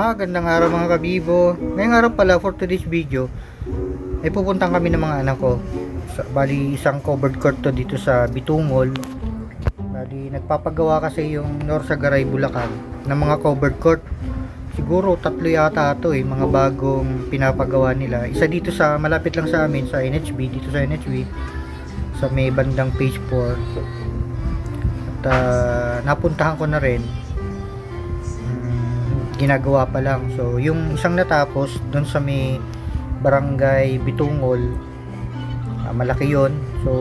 Magandang araw mga kabibo. Ngayong araw pala for today's video ay pupuntan kami ng mga anak ko. Sa, bali isang covered court to dito sa Bitungol. Bali nagpapagawa kasi yung Norsagaray Bulacan ng mga covered court. Siguro tatlo yata ito eh, mga bagong pinapagawa nila. Isa dito sa malapit lang sa amin sa NHB, dito sa NHB sa may bandang page 4. At ah, napuntahan ko na rin ginagawa pa lang. So, yung isang natapos doon sa may barangay Bitungol, ah, malaki yon So,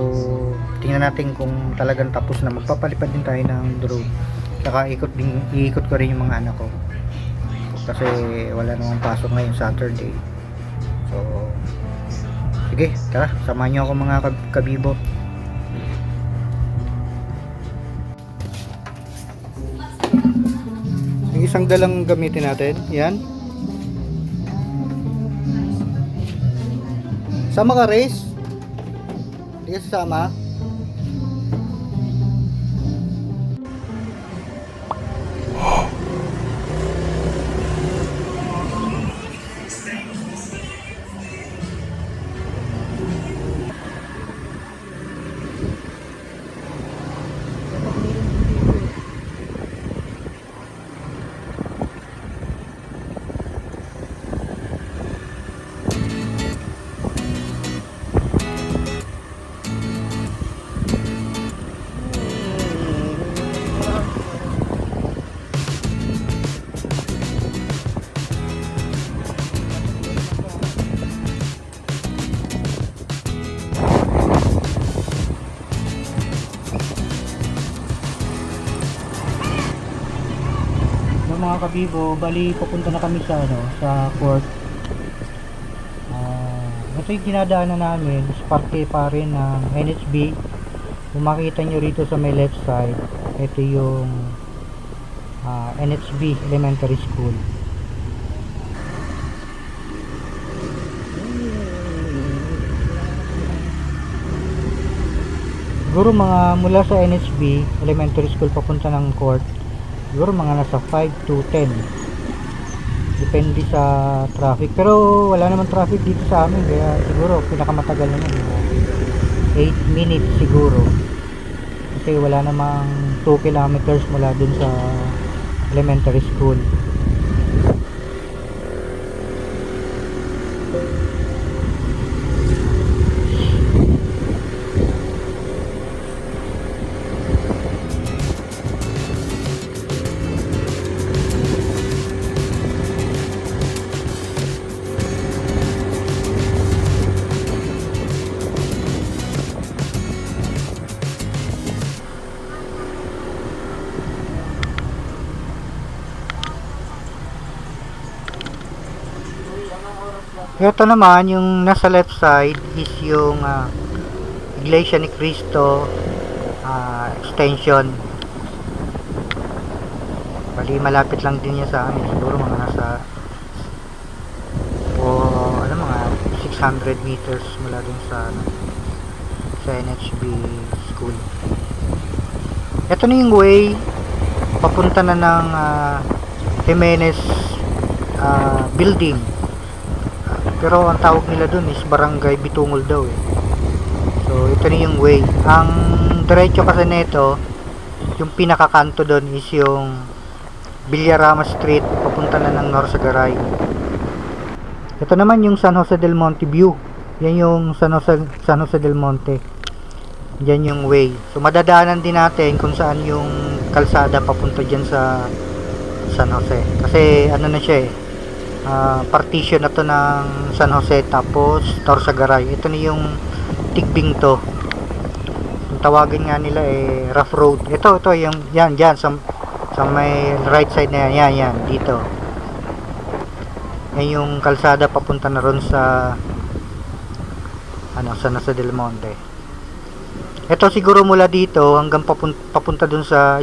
tingnan natin kung talagang tapos na. Magpapalipad din tayo ng drone. Saka ikot din, iikot ko rin yung mga anak ko. Kasi wala namang pasok ngayon Saturday. So, sige, tara, samahan niyo ako mga kab- kabibo. Isang dalang gamitin natin. Yan. Sama ka, Race? Hindi ka sasama? Mga kabibo, bali pupunta na kami sa ano, sa court. Ah, ito yung dinadaanan namin, is parte pa rin ng NHB. Kung makita nyo rito sa may left side, ito yung ah, NHB Elementary School. Siguro mga mula sa NHB Elementary School papunta ng court, siguro mga nasa 5 to 10 depende sa traffic. Pero wala naman traffic dito sa amin kaya siguro pinakamatagal naman 8 minutes siguro. Kasi wala namang 2 kilometers mula dun sa elementary school Ito naman, yung nasa left side is yung ah, Iglesia ni Cristo ah, extension. Bali, malapit lang din yan sa amin. Siguro mga nasa o ano mga 600 meters mula dun sa ano, sa NHB school. Ito na yung way papunta na ng ah, Jimenez ah, building. Pero ang tawag nila dun is Barangay Bitungol daw eh. So ito na yung way. Ang diretso kasi nito, yung pinakakanto doon is yung Villarama Street papunta na ng Norsagaray. Ito naman yung San Jose del Monte view. Yan yung San Jose, San Jose del Monte. Yan yung way. So madadaanan din natin kung saan yung kalsada papunta dyan sa San Jose. Kasi ano na siya eh ah, partition na to ng San Jose tapos Torsagaray ito na yung tigbing to. Yung tawagin nga nila eh rough road. Ito ito yung yan yan sa, sa may right side na yan yan yan dito. Yan yung kalsada papunta na ron sa ano San Jose del Monte. Ito siguro mula dito hanggang papunta, papunta dun sa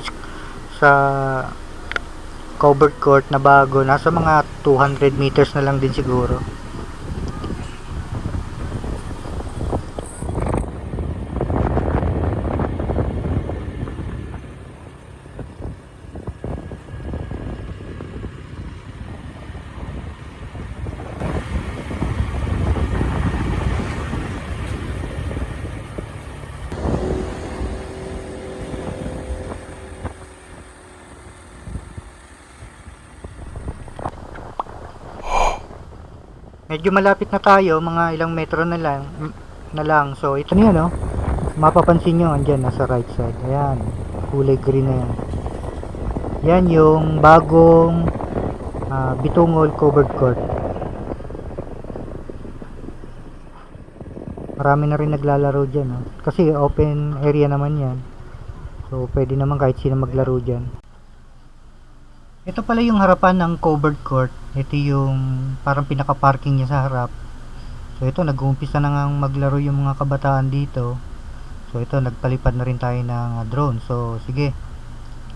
sa covered court na bago. Nasa mga 200 meters na lang din siguro Medyo malapit na tayo, mga ilang metro na lang, na lang. So, ito na yan, oh. Mapapansin nyo, andyan, nasa right side. Ayan, kulay green na yan. Yan yung bagong ah, Bitungol covered court. Marami na rin naglalaro dyan, oh. Kasi open area naman yan. So, pwede naman kahit sino maglaro dyan. Ito pala yung harapan ng covered court. Ito yung parang pinaka-parking niya sa harap. So ito, nag-uumpisa na nga maglaro yung mga kabataan dito. So ito, nagpalipad na rin tayo ng ah, drone. So sige.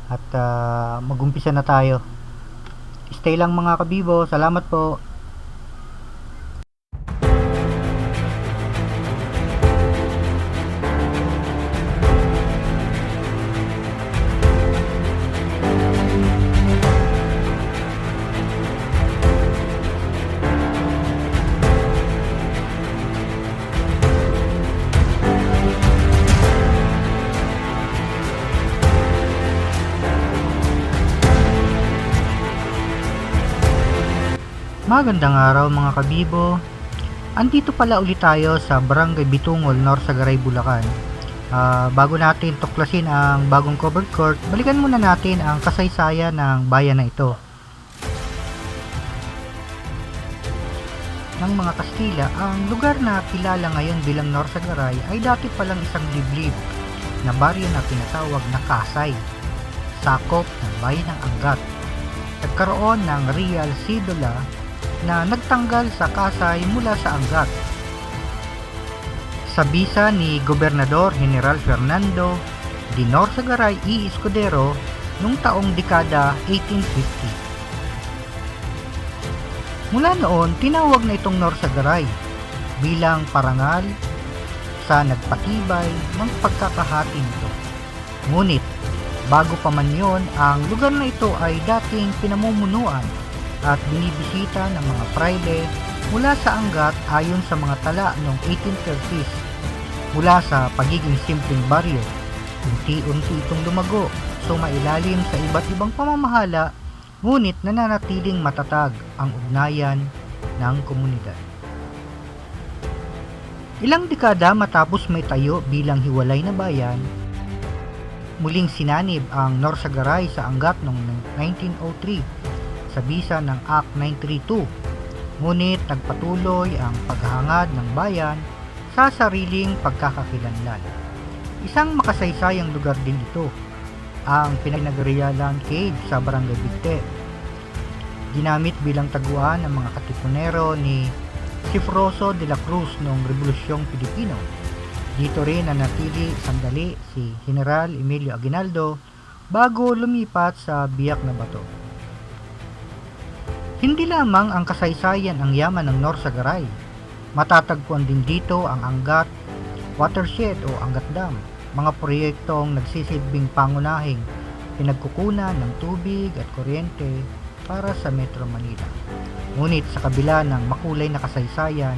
At ah, mag-umpisa na tayo. Stay lang mga kabibo. Salamat po. Magandang araw mga kabibo. Andito pala ulit tayo sa Barangay Bitungol, Norsagaray, Bulacan. Ah, bago natin tuklasin ang bagong covered court, balikan muna natin ang kasaysayan ng bayan na ito. Ng mga Kastila, ang lugar na kilala ngayon bilang Norsagaray ay dati palang isang liblib na baryo na tinatawag na Kasay, sakop ng bayan ng Angat. Nagkaroon ng Real Sidola na nagtanggal sa Kasay mula sa Angat. Sa bisa ni Gobernador General Fernando di Norsagaray y Escudero noong taong dekada 1850. Mula noon, tinawag na itong Norsagaray bilang parangal sa nagpatibay ng pagkakahati nito. Ngunit, bago pa man yon, ang lugar na ito ay dating pinamumunuan at binibisita ng mga praile mula sa Angat ayon sa mga tala noong 1830s. Mula sa pagiging simpleng baryo, unti-unti itong lumago, sumailalim sa iba't ibang pamamahala, ngunit nananatiling matatag ang ugnayan ng komunidad. Ilang dekada matapos may tayo bilang hiwalay na bayan, muling sinanib ang Norsagaray sa Angat noong 1903 sa bisa ng Act 932. Ngunit nagpatuloy ang paghahangad ng bayan sa sariling pagkakakilanlan. Isang makasaysayang lugar din ito, ang pinagrealan cave sa Barangay Bigte. Ginamit bilang taguan ng mga katipunero ni Cifroso de la Cruz noong Rebolusyong Pilipino. Dito rin nanatili sandali si General Emilio Aguinaldo bago lumipat sa Biak na Bato. Hindi lamang ang kasaysayan ang yaman ng Norsagaray. Matatagpuan din dito ang Angat Watershed o Angat Dam, mga proyektong nagsisilbing pangunahing pinagkukunan ng tubig at kuryente para sa Metro Manila. Ngunit sa kabila ng makulay na kasaysayan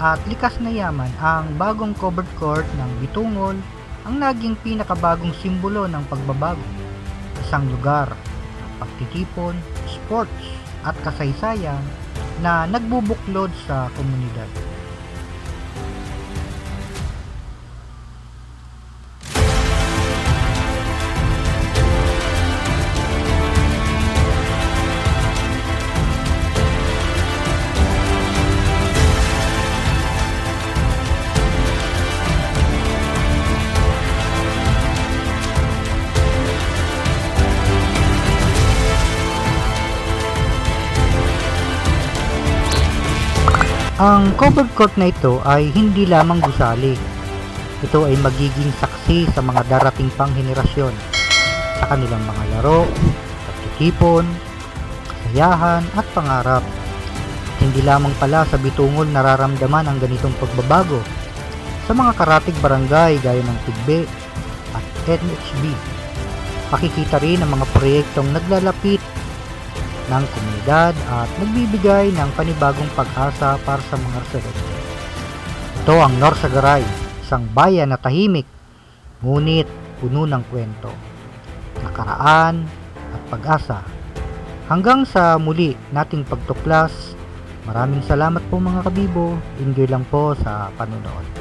at likas na yaman, ang bagong covered court ng Bitungol ang naging pinakabagong simbolo ng pagbabago. Isang lugar ng pagtitipon, sports, at kasaysayan na nagbubuklod sa komunidad. Ang covered court na ito ay hindi lamang gusali. Ito ay magiging saksi sa mga darating pang henerasyon sa kanilang mga laro, pagtitipon, kasayahan at pangarap. Hindi lamang pala sa Bitungol nararamdaman ang ganitong pagbabago sa mga karatig barangay gaya ng Tigbe at NHB. Makikita rin ang mga proyektong naglalapit ng komunidad at nagbibigay ng panibagong pag-asa para sa mga residente. Ito ang Norsagaray, isang bayan na tahimik, ngunit puno ng kwento, nakaraan at pag-asa. Hanggang sa muli nating pagtuklas, Maraming salamat po mga kabibo. Enjoy lang po sa panonood.